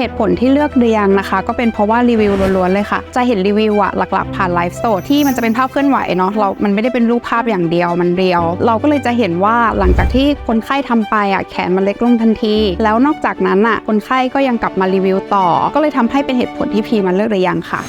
เหตุผลที่เลือกเรียงนะคะ ก็เป็นเพราะว่ารีวิวล้วนๆเลยค่ะ จะเห็นรีวิวอะหลักๆผ่านไลฟ์สดที่มันจะเป็นภาพเคลื่อนไหวเนาะเรา มันไม่ได้เป็นรูปภาพอย่างเดียวมันเรียว เราก็เลยจะเห็นว่าหลังจากที่คนไข้ทำไปอะแขนมันเล็กลงทันที แล้วนอกจากนั้นอะคนไข้ก็ยังกลับมารีวิวต่อ ก็เลยทำให้เป็นเหตุผลที่พีมาเลือกเรียงค่ะ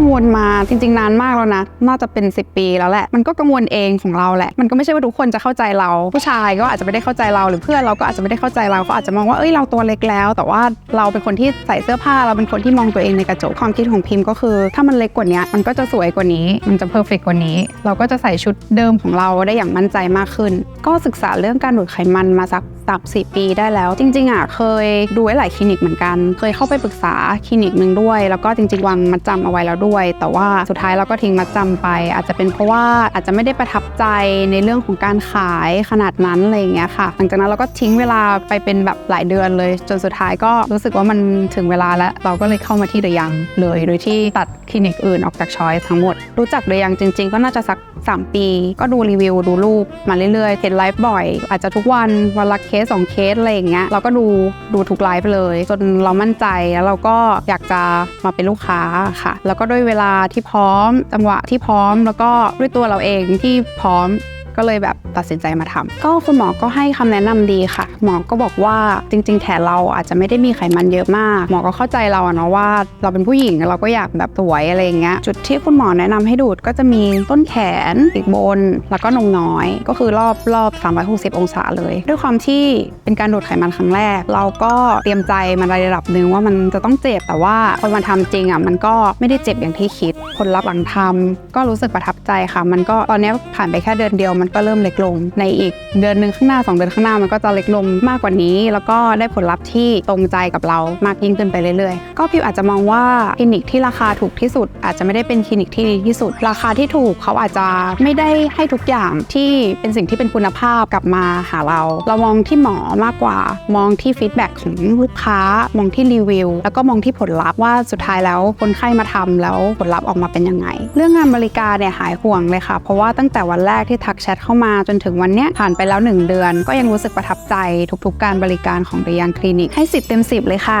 กังวลมาจริง ๆ นานมากแล้วนะ น่าจะเป็น 10 ปีแล้วแหละ มันก็กังวลเองของเราแหละ มันก็ไม่ใช่ว่าทุกคนจะเข้าใจเรา ผู้ชายก็อาจจะไม่ได้เข้าใจเรา หรือเพื่อนเราก็อาจจะไม่ได้เข้าใจเราเขาอาจจะมองว่า เอ้ย เราตัวเล็กแล้ว แต่ว่าเราเป็นคนที่ใส่เสื้อผ้า เราเป็นคนที่มองตัวเองในกระจก ความคิดของพิมพ์ก็คือ ถ้ามันเล็กกว่านี้ มันก็จะสวยกว่านี้ มันจะเพอร์เฟกกว่านี้ เราก็จะใส่ชุดเดิมของเราได้อย่างมั่นใจมากขึ้น ก็ศึกษาเรื่องการดูดไขมันมาสักสามสี่ปีได้แล้ว จริง ๆ อะ เคยดูไว้หลายคลินิกเหมือนกัน เคยเข้าไปปรึกษาคลินิกหนึ่งด้วย แล้วก็จริง ๆ วางมัดจำเอาไว้แล้วด้วยแต่ว่าสุดท้ายเราก็ทิ้งมัดจำไป อาจจะเป็นเพราะว่าอาจจะไม่ได้ประทับใจในเรื่องของการขายขนาดนั้นอะไรอย่างเงี้ยค่ะ หลังจากนั้นเราก็ทิ้งเวลาไปเป็นแบบหลายเดือนเลย จนสุดท้ายก็รู้สึกว่ามันถึงเวลาแล้ว เราก็เลยเข้ามาที่เดยังเลย โดยที่ตัดคลินิกอื่นออกจากช้อยทั้งหมด รู้จักเดยังจริง ๆ ก็น่าจะสัก 3 ปี ก็ดูรีวิวดูรูปมาเรื่อยๆเห็นไลฟ์บ่อย อาจจะทุกวันวันละเคสสองเคสอะไรอย่างเงี้ยเราก็ดูดูทุกไลฟ์เลย จนเรามั่นใจแล้วเราก็อยากจะมาเป็นลูกค้าค่ะ แล้วก็ด้วยเวลาที่พร้อมจังหวะที่พร้อมแล้วก็ด้วยตัวเราเองที่พร้อม ก็เลยแบบตัดสินใจมาทำก็คุณหมอก็ให้คำแนะนำดีค่ะ หมอก็บอกว่าจริง ๆ แขนเราอาจจะไม่ได้มีไขมันเยอะมาก หมอก็เข้าใจเราอะเนาะว่าเราเป็นผู้หญิงเราก็อยากแบบสวยอะไรอย่างเงี้ยจุดที่คุณหมอแนะนำให้ดูดก็จะมีต้นแขนปีกบน แล้วก็นมน้อย ก็คือรอบรอบ 360 องศาเลย ด้วยความที่เป็นการดูดไขมันครั้งแรก เราก็เตรียมใจมาในระดับหนึ่งว่ามันจะต้องเจ็บแต่ว่าพอมาทำจริงอะมันก็ไม่ได้เจ็บอย่างที่คิดผลลัพธ์หลังทำก็รู้สึกประทับใจค่ะ มันก็ตอนนี้ผ่านไปแค่เดือนเดียวมันก็เริ่มเล็กลง ในอีกเดือนหนึ่งข้างหน้า 2 เดือนข้างหน้ามันก็จะเล็กลงมากกว่านี้ แล้วก็ได้ผลลัพธ์ที่ตรงใจกับเรามากยิ่งขึ้นไปเรื่อยๆ ก็พิวอาจจะมองว่าคลินิกที่ราคาถูกที่สุด อาจจะไม่ได้เป็นคลินิกที่ดีที่สุด ราคาที่ถูกเขาอาจจะไม่ได้ให้ทุกอย่างที่เป็นสิ่งที่เป็นคุณภาพกลับมาหาเรา เรามองที่หมอมากกว่า มองที่ฟีดแบ็กของลูกค้า มองที่รีวิว แล้วก็มองที่ผลลัพธ์ว่าสุดท้ายแล้วคนไข้มาทำแล้วผลลัพธ์ออกมาเป็นยังไง เรื่องงานบริการเนี่ยหายห่วงเลยค่ะ เพราะว่าตั้งแต่วันแรกที่ทักแชทเข้ามาจนถึงวันนี้ผ่านไปแล้ว 1 เดือน ก็ยังรู้สึกประทับใจทุกๆการบริการของเดยังคลินิกให้สิบเต็ม10เลยค่ะ